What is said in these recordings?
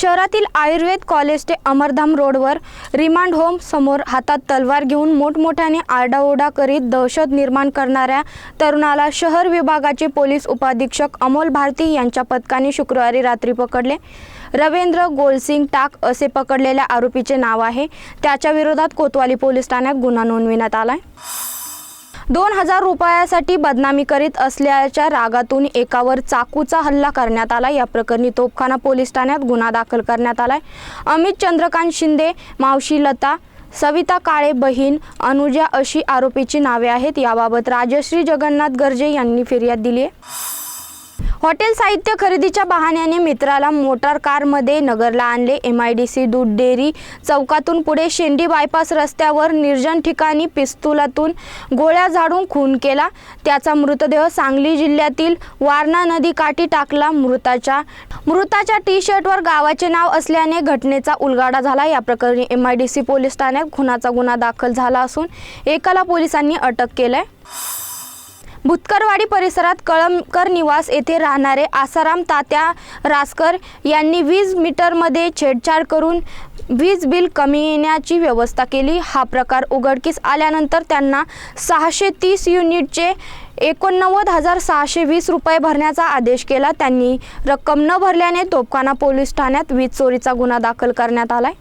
शहरातील आयुर्वेद कॉलेज ते अमरधाम रोडवर रिमांड होम समोर हातात तलवार घेऊन मोठमोठ्याने आरडाओरडा करीत दहशत निर्माण करणाऱ्या तरुणाला शहर विभागाचे पोलीस उपाधीक्षक अमोल भारती यांच्या पथकाने शुक्रवारी रात्री पकडले. रवींद्र गोलसिंग टाक असे पकडलेल्या आरोपीचे नाव आहे. त्याच्या विरोधात कोतवाली पोलीस ठाण्यात गुन्हा नोंदविण्यात आलाय. दोन हजार रुपयासाठी बदनामी करीत असल्याच्या रागातून एकावर चाकूचा हल्ला करण्यात आला. या प्रकरणी तोपखाना पोलीस ठाण्यात गुन्हा दाखल करण्यात आलाय. अमित चंद्रकांत शिंदे मावशी लता सविता काळे बहीण अनुजा अशी आरोपीची नावे आहेत. याबाबत राजश्री जगन्नाथ गर्जे यांनी फिर्याद दिली आहे हॉटेल साहित्य खरेदीच्या बहाण्याने मित्राला मोटार कारमध्ये नगरला आणले. एम आय डी सी दूध डेअरी चौकातून पुढे शेंडी बायपास रस्त्यावर निर्जन ठिकाणी पिस्तुलातून गोळ्या झाडून खून केला. त्याचा मृतदेह सांगली जिल्ह्यातील वारणा नदी काठी टाकला मृताच्या. मृताच्या टी शर्टवर गावाचे नाव असल्याने घटनेचा उलगाडा झाला. या प्रकरणी M I D C police ठाण्यात खुनाचा गुन्हा दाखल झाला असून एकाला पोलिसांनी अटक केलंय. भुतकरवाडी परिसरात कळमकर निवास येथे राहणारे आसाराम तात्या रासकर यांनी वीज मीटरमध्ये छेडछाड करून वीज बिल कमी येण्याची व्यवस्था केली. हा प्रकार उघडकीस आल्यानंतर त्यांना सहाशे तीस युनिटचे एकोणनव्वद हजार सहाशे वीस रुपये भरण्याचा आदेश केला. त्यांनी रक्कम न भरल्याने तोपखाना पोलीस ठाण्यात वीज चोरीचा गुन्हा दाखल करण्यात आलाय.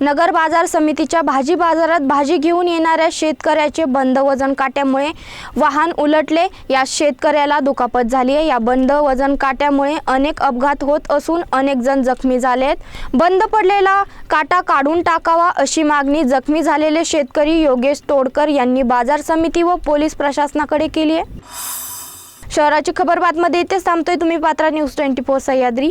नगर बाजार समितीच्या भाजी बाजारात भाजी घेऊन येणाऱ्या शेतकऱ्याचे बंद वजन काट्यामुळे वाहन उलटले. या शेतकऱ्याला दुखापत झाली आहे. या बंद वजन काट्यामुळे अनेक अपघात होत असून अनेक जण जखमी झाले आहेत बंद पडलेला काटा काढून टाकावा अशी मागणी जखमी झालेले शेतकरी योगेश तोडकर यांनी बाजार समिती व पोलीस प्रशासनाकडे केली आहे. शहराची खबर बातमध्ये इथेच थांबतोय. तुम्ही Patra news twenty four Sahyadri.